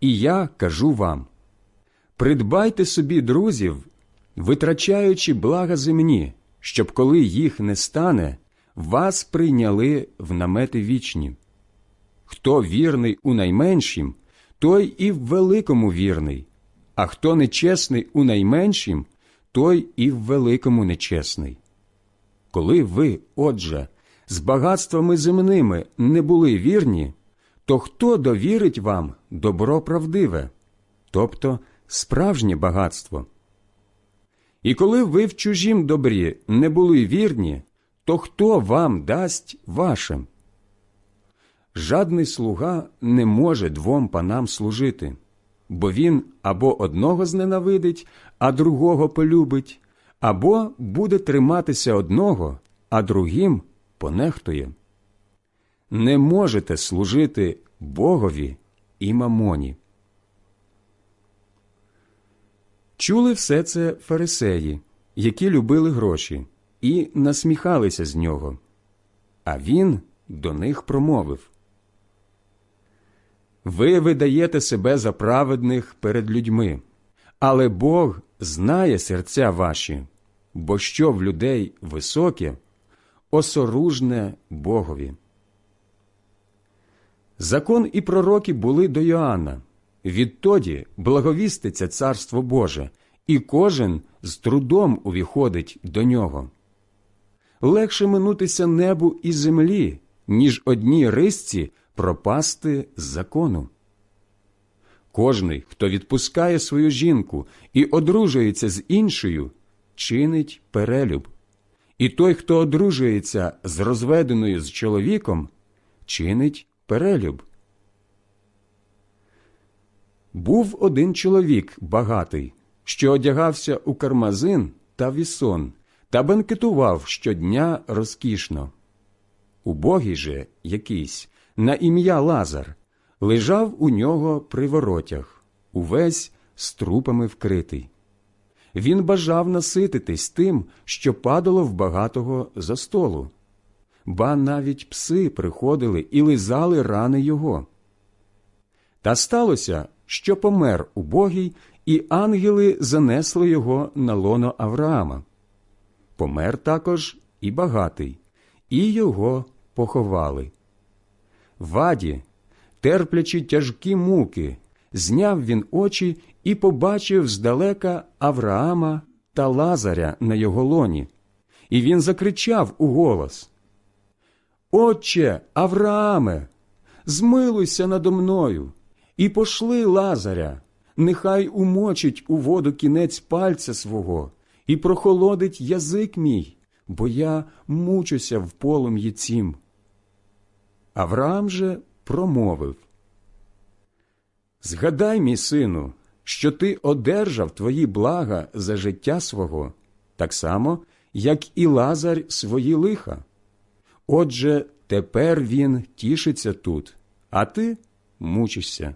І я кажу вам придбайте собі друзів, витрачаючи блага земні, щоб коли їх не стане, вас прийняли в намети вічні. Хто вірний у найменшім, той і в великому вірний, а хто нечесний у найменшім, той і в великому нечесний. Коли ви, отже, з багатствами земними не були вірні, то хто довірить вам добро правдиве, тобто справжнє багатство? І коли ви в чужім добрі не були вірні, то хто вам дасть ваше? Жадний слуга не може двом панам служити, бо він або одного зненавидить, а другого полюбить, або буде триматися одного, а другим понехтує. Не можете служити Богові і мамоні. Чули все це фарисеї, які любили гроші, і насміхалися з нього. А він до них промовив Ви видаєте себе за праведних перед людьми, але Бог знає серця ваші, бо що в людей високе, осоружне Богові. Закон і пророки були до Йоанна. Відтоді благовіститься Царство Боже, і кожен з трудом увіходить до нього. Легше минутися небу і землі, ніж одній рисці пропасти з закону. Кожний, хто відпускає свою жінку і одружується з іншою, чинить перелюб. І той, хто одружується з розведеною з чоловіком, чинить перелюб. Був один чоловік багатий, що одягався у кармазин та вісон, та бенкетував щодня розкішно. Убогий же якийсь, на ім'я Лазар, лежав у нього при воротях, увесь з трупами вкритий. Він бажав насититись тим, що падало в багатого за столу. Ба навіть пси приходили і лизали рани його. Та сталося, що помер убогий, і ангели занесли його на лоно Авраама. Помер також і багатий, і його поховали. Ваді, терплячи тяжкі муки, зняв він очі і побачив здалека Авраама та Лазаря на його лоні. І він закричав у голос Отче Аврааме, змилуйся надо мною і пошли Лазаря, нехай умочить у воду кінець пальця свого і прохолодить язик мій, бо я мучуся в полум'ї цім. Авраам же промовив Згадай, мій сину, що ти одержав твої блага за життя свого, так само, як і Лазар свої лиха. Отже, тепер він тішиться тут, а ти мучишся.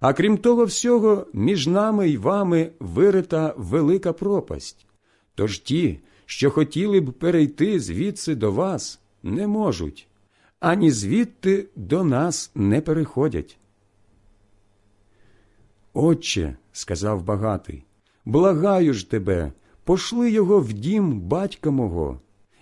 А крім того всього, між нами й вами вирита велика пропасть. Тож ті, що хотіли б перейти звідси до вас, не можуть, ані звідти до нас не переходять. Отче, сказав багатий, благаю ж тебе, пошли його в дім батька мого.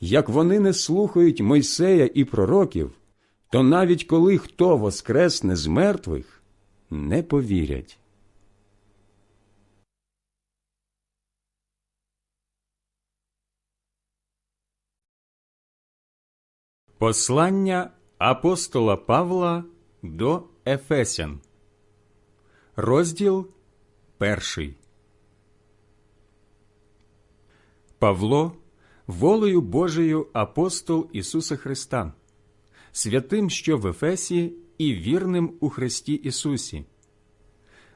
Як вони не слухають Мойсея і пророків, то навіть коли хто воскресне з мертвих, не повірять. Послання апостола Павла до Ефесян, розділ перший. Павло, волею Божою апостол Ісуса Христа, святим, що в Ефесі, і вірним у Христі Ісусі.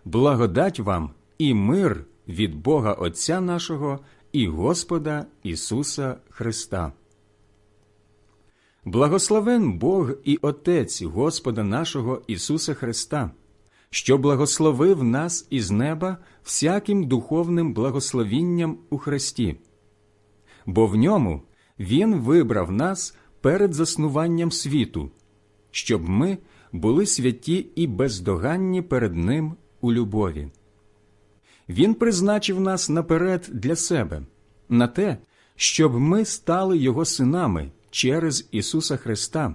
Благодать вам і мир від Бога Отця нашого і Господа Ісуса Христа. Благословен Бог і Отець Господа нашого Ісуса Христа, що благословив нас із неба всяким духовним благословінням у Христі, бо в ньому Він вибрав нас перед заснуванням світу, щоб ми були святі і бездоганні перед Ним у любові. Він призначив нас наперед для себе, на те, щоб ми стали Його синами через Ісуса Христа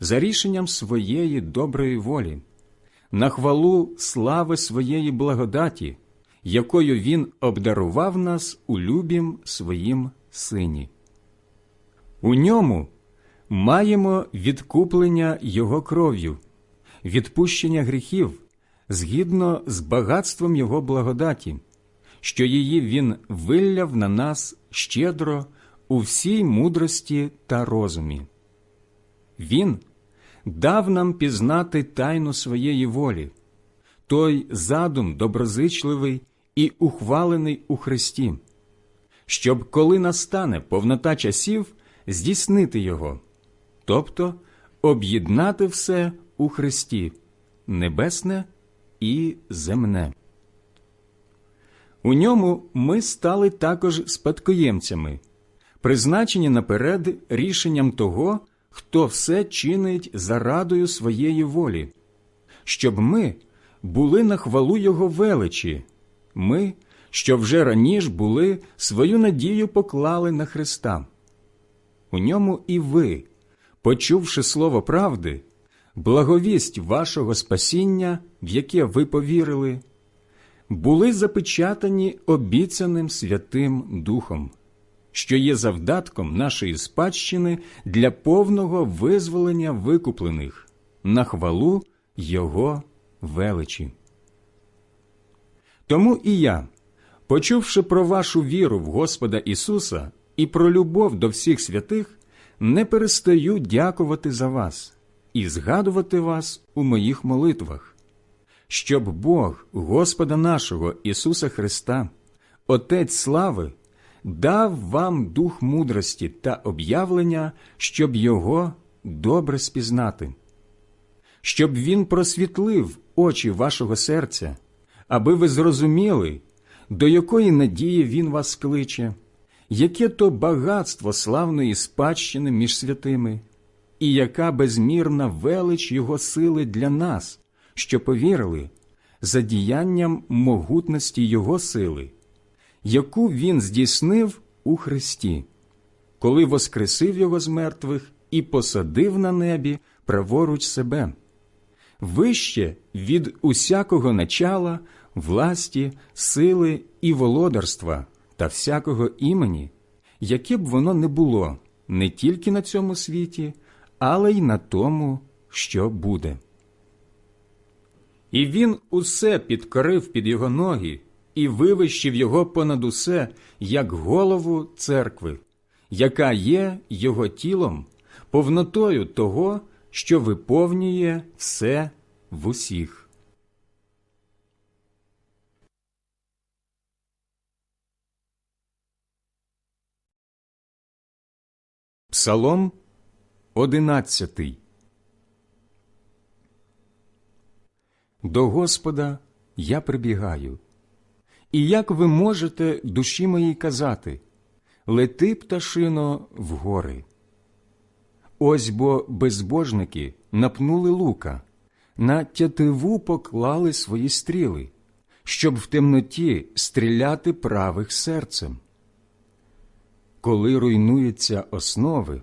за рішенням своєї доброї волі, на хвалу слави своєї благодаті, якою Він обдарував нас у любім своїм Сині. У ньому маємо відкуплення Його кров'ю, відпущення гріхів згідно з багатством Його благодаті, що її Він вилляв на нас щедро у всій мудрості та розумі. Він дав нам пізнати тайну своєї волі, той задум доброзичливий і ухвалений у Христі, щоб, коли настане повнота часів, здійснити його, тобто об'єднати все у Христі, небесне і земне. У ньому ми стали також спадкоємцями призначені наперед рішенням того, хто все чинить за радою своєї волі, щоб ми були на хвалу Його величі, ми, що вже раніше були, свою надію поклали на Христа. У ньому і ви, почувши слово правди, благовість вашого спасіння, в яке ви повірили, були запечатані обіцяним Святим Духом що є завдатком нашої спадщини для повного визволення викуплених на хвалу Його величі. Тому і я, почувши про вашу віру в Господа Ісуса і про любов до всіх святих, не перестаю дякувати за вас і згадувати вас у моїх молитвах, щоб Бог Господа нашого Ісуса Христа, Отець слави, дав вам дух мудрості та об'явлення, щоб його добре спізнати, щоб він просвітлив очі вашого серця, аби ви зрозуміли, до якої надії він вас кличе, яке то багатство славної спадщини між святими, і яка безмірна велич Його сили для нас, що повірили, за діянням могутності Його сили, яку Він здійснив у Христі, коли воскресив Його з мертвих і посадив на небі праворуч себе, вище від усякого начала, власті, сили і володарства та всякого імені, яке б воно не було не тільки на цьому світі, але й на тому, що буде. І він усе підкорив під його ноги і вивищив його понад усе, як голову церкви, яка є його тілом, повнотою того, що виповнює все в усіх. Псалом одинадцятий До Господа я прибігаю. І як ви можете душі моїй казати Лети, пташино, в гори. Ось бо безбожники напнули лука, на тятиву поклали свої стріли, щоб в темноті стріляти правих серцем. Коли руйнуються основи,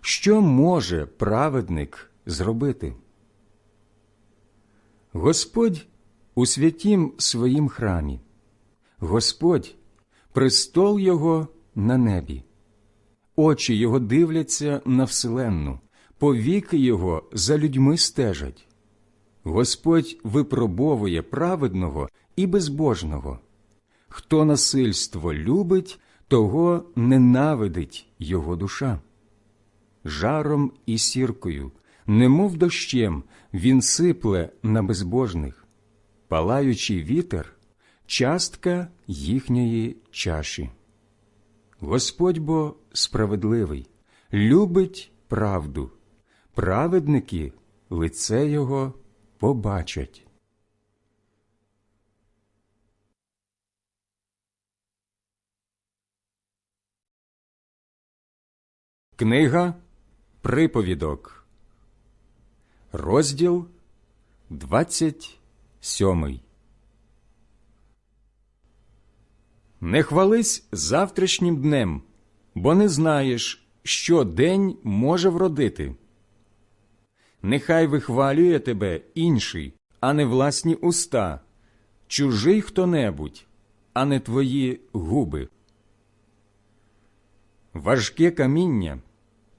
що може праведник зробити? Господь у святім своїм храмі, Господь престол Його на небі, очі Його дивляться на вселенну, повіки Його за людьми стежать. Господь випробовує праведного і безбожного. Хто насильство любить, того ненавидить його душа. Жаром і сіркою, немов дощем, він сипле на безбожних, палаючий вітер частка їхньої чаші. Господь бо справедливий, любить правду, праведники лице Його побачать. Книга Приповідок, розділ 27 Не хвались завтрашнім днем, бо не знаєш, що день може вродити. Нехай вихвалює тебе інший, а не власні уста, чужий хто-небудь, а не твої губи. Важке каміння,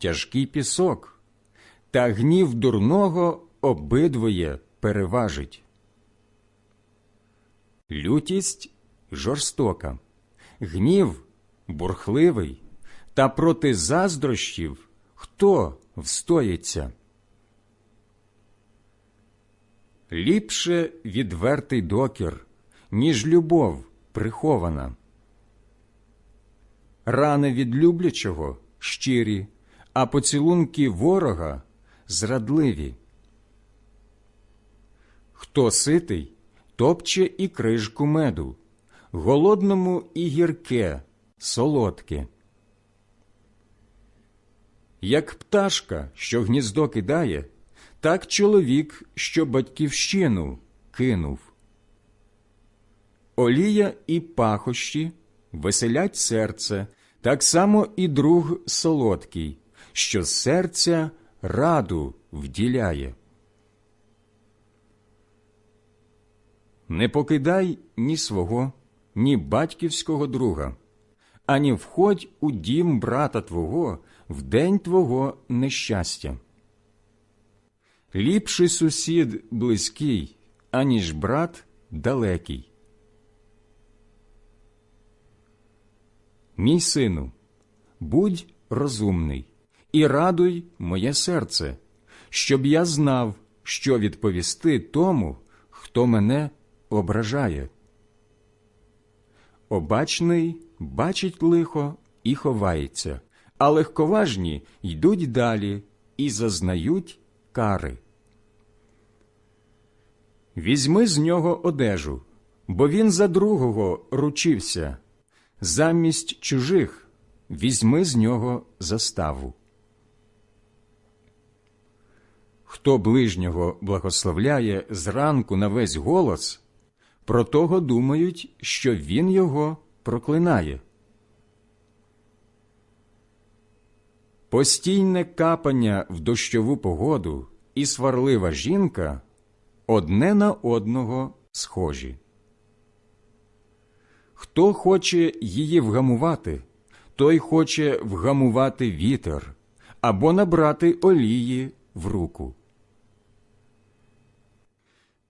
тяжкий пісок, та гнів дурного обидвоє переважить. Лютість жорстока, гнів бурхливий, та проти заздрощів хто встоїться? Ліпше відвертий докір, ніж любов прихована. Рани від люблячого щирі, а поцілунки ворога зрадливі. Хто ситий, топче і крижку меду, голодному і гірке, солодке. Як пташка, що гніздо кидає, так чоловік, що батьківщину кинув. Олія і пахощі веселять серце, так само і друг солодкий, що серця раду вділяє. Не покидай ні свого, ні батьківського друга, ані входь у дім брата твого в день твого нещастя. Ліпший сусід близький, аніж брат далекий. Мій сину, будь розумний і радуй моє серце, щоб я знав, що відповісти тому, хто мене ображає. Обачний бачить лихо і ховається, а легковажні йдуть далі і зазнають кари. Візьми з нього одежу, бо він за другого ручився замість чужих візьми з нього заставу. Хто ближнього благословляє зранку на весь голос, про того думають, що він його проклинає. Постійне капання в дощову погоду і сварлива жінка одне на одного схожі. Хто хоче її вгамувати, той хоче вгамувати вітер або набрати олії в руку.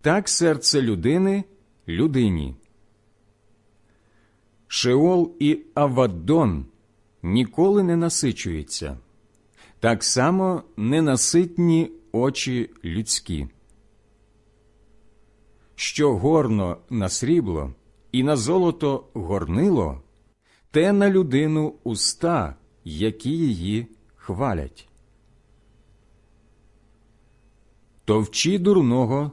так серце людини людині. Шеол і Аваддон ніколи не насичуються, так само ненаситні очі людські. Що горно на срібло і на золото горнило, те на людину уста, які її хвалять. Товчі дурного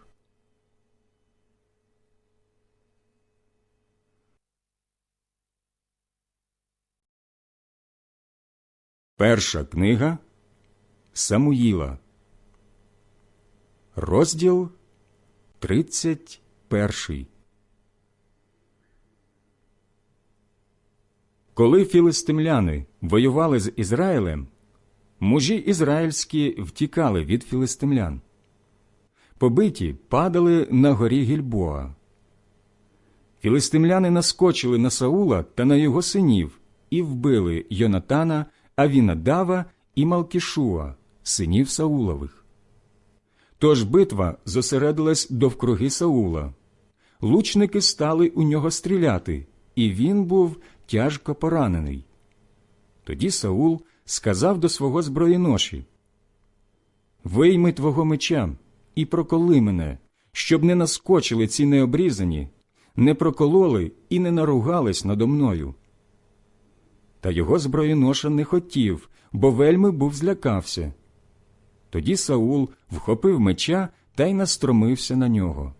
Перша книга Самуїла, розділ 31. Коли філистимляни воювали з Ізраїлем, мужі ізраїльські втікали від філистимлян. Побиті падали на горі Гільбоа. Філистимляни наскочили на Саула та на його синів і вбили Йонатана, Авінадава і Малкішуа, синів Саулових. Тож битва зосередилась довкруги Саула. Лучники стали у нього стріляти, і він був тяжко поранений. Тоді Саул сказав до свого зброєноші Вийми твого меча і проколи мене, щоб не наскочили ці необрізані, не прокололи і не наругались надо мною. Та його зброєноша не хотів, бо вельми був злякався. Тоді Саул вхопив меча та й настромився на нього.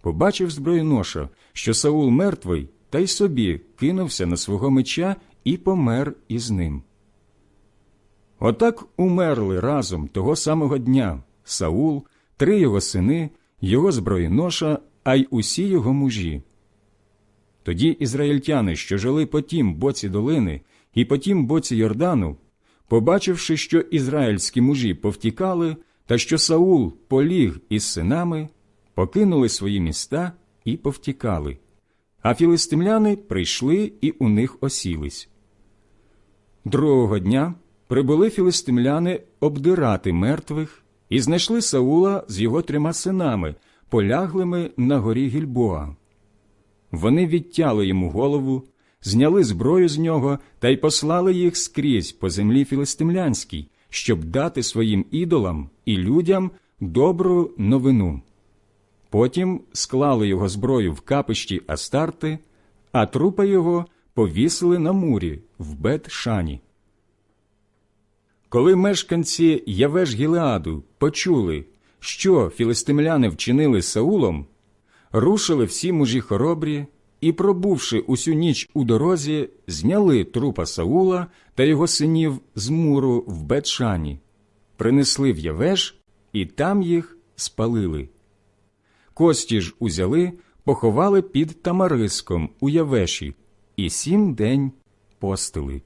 Побачив зброєноша, що Саул мертвий, та й собі кинувся на свого меча і помер із ним. Отак умерли разом того самого дня Саул, три його сини, його зброєноша, а й усі його мужі. Тоді ізраїльтяни, що жили по тім боці долини і по тім боці Йордану, побачивши, що ізраїльські мужі повтікали, та що Саул поліг із синами, покинули свої міста і повтікали, а філистимляни прийшли і у них осілись. Другого дня прибули філистимляни обдирати мертвих і знайшли Саула з його трьома синами, поляглими на горі Гільбоа. Вони відтяли йому голову, зняли зброю з нього та й послали їх скрізь по землі філистимлянській, щоб дати своїм ідолам і людям добру новину. Потім склали його зброю в капищі Астарти, а трупа його повісили на мурі в Бет-Шані. Коли мешканці Явеш Гілеаду почули, що філистимляни вчинили Саулом, рушили всі мужі хоробрі і, пробувши усю ніч у дорозі, зняли трупа Саула та його синів з муру в Бетшані, принесли в Явеш і там їх спалили. Кості ж узяли, поховали під Тамариском у Явеші, і сім день постили.